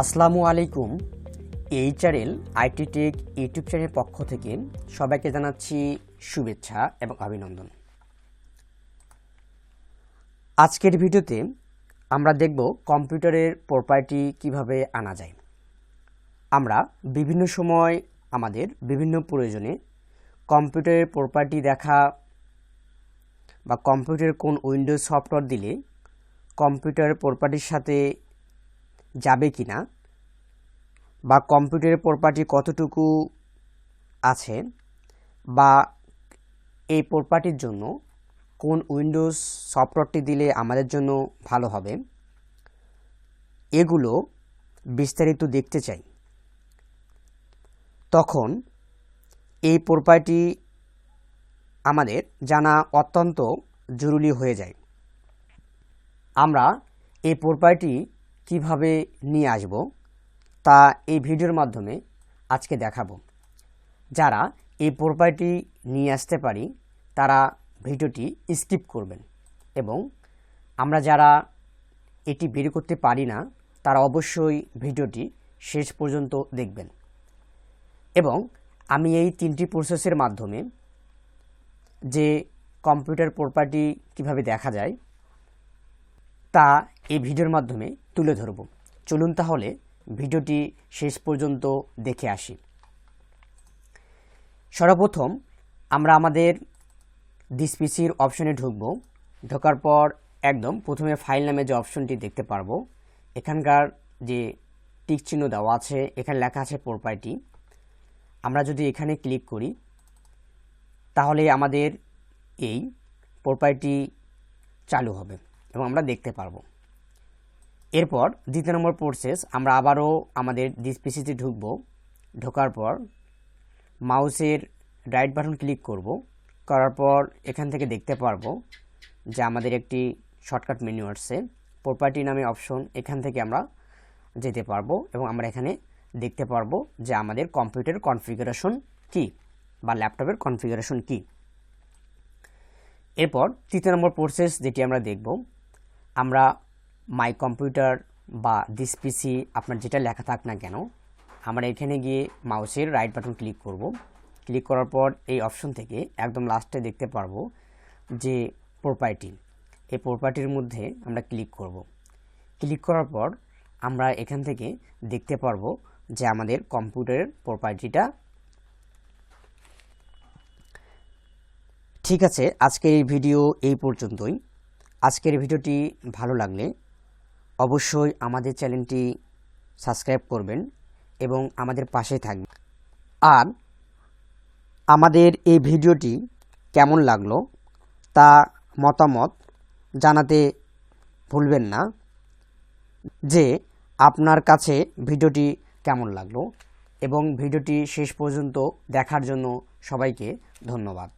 আসসালামু আলাইকুম, এই চ্যানেল আইটি টেক ইউটিউব চ্যানেলের পক্ষ থেকে সবাইকে জানাচ্ছি শুভেচ্ছা এবং অভিনন্দন। আজকের ভিডিওতে আমরা দেখব কম্পিউটারের প্রপার্টি কীভাবে আনা যায়। আমরা বিভিন্ন সময় আমাদের বিভিন্ন প্রয়োজনে কম্পিউটারের প্রপার্টি দেখা বা কম্পিউটারের কোন উইন্ডোজ সফটওয়্যার দিলে কম্পিউটার প্রপার্টির সাথে যাবে কি না বা কম্পিউটারের প্রপার্টি কতটুকু আছে বা এই প্রপার্টির জন্য কোন উইন্ডোজ সফটওয়্যারটি দিলে আমাদের জন্য ভালো হবে, এগুলো বিস্তারিত দেখতে চাই। তখন এই প্রপার্টি আমাদের জানা অত্যন্ত জরুরি হয়ে যায়। আমরা এই প্রপার্টি কীভাবে নিয়ে আসব, তা এই ভিডিওর মাধ্যমে আজকে দেখাবো। যারা এই প্রপার্টি নিয়ে আসতে পারি, তারা ভিডিওটি স্কিপ করবেন এবং আমরা যারা এটি বের করতে পারি না, তারা অবশ্যই ভিডিওটি শেষ পর্যন্ত দেখবেন। এবং আমি এই তিনটি প্রসেসের মাধ্যমে যে কম্পিউটার প্রপার্টি কীভাবে দেখা যায়, তা এই ভিডিওর মাধ্যমে তুলে ধরব। চলুন তাহলে ভিডিওটি শেষ পর্যন্ত দেখে আসি। সর্বপ্রথম আমরা আমাদের ডিসপিসির অপশনে ঢুকব। ঢোকার পর একদম প্রথমে ফাইল নামে যে অপশনটি দেখতে পারব, এখানকার যে টিক চিহ্ন দেওয়া আছে, এখানে লেখা আছে প্রপার্টি আমরা যদি এখানে ক্লিক করি, তাহলে আমাদের এই প্রপার্টি চালু হবে এবং আমরা দেখতে পারব। এরপর দ্বিতীয় নম্বর প্রসেস আমরা আবারও আমাদের ডিসপিসিতে ঢুকব। ঢোকার পর মাউসের রাইট বাটন ক্লিক করব। করার পর এখান থেকে দেখতে পারব যে আমাদের একটি শর্টকাট মেনু আসছে। প্রপার্টি নামে অপশন এখান থেকে আমরা যেতে পারব এবং আমরা এখানে দেখতে পারব যে আমাদের কম্পিউটার কনফিগারেশন কি বা ল্যাপটপের কনফিগারেশন কি। এরপর তৃতীয় নম্বর প্রসেস যেটি আমরা দেখব, আমরা মাই কম্পিউটার বা দিস পিসি আপনার যেটা লেখা থাক না কেন, আমরা এখানে গিয়ে মাউসের রাইট বাটন ক্লিক করব। ক্লিক করার পর এই অপশন থেকে একদম লাস্টে দেখতে পারব যে প্রপার্টি এই প্রপার্টির মধ্যে আমরা ক্লিক করব। ক্লিক করার পর আমরা এখান থেকে দেখতে পারব যে আমাদের কম্পিউটারের প্রপার্টিটা ঠিক আছে। আজকের এই ভিডিও এই পর্যন্তই। আজকের ভিডিওটি ভালো লাগলে অবশ্যই আমাদের চ্যানেলটি সাবস্ক্রাইব করবেন এবং আমাদের পাশে থাকবেন। আর আমাদের এই ভিডিওটি কেমন লাগল তা মতামত জানাতে ভুলবেন না। যে আপনার কাছে ভিডিওটি কেমন লাগল এবং ভিডিওটি শেষ পর্যন্ত দেখার জন্য সবাইকে ধন্যবাদ।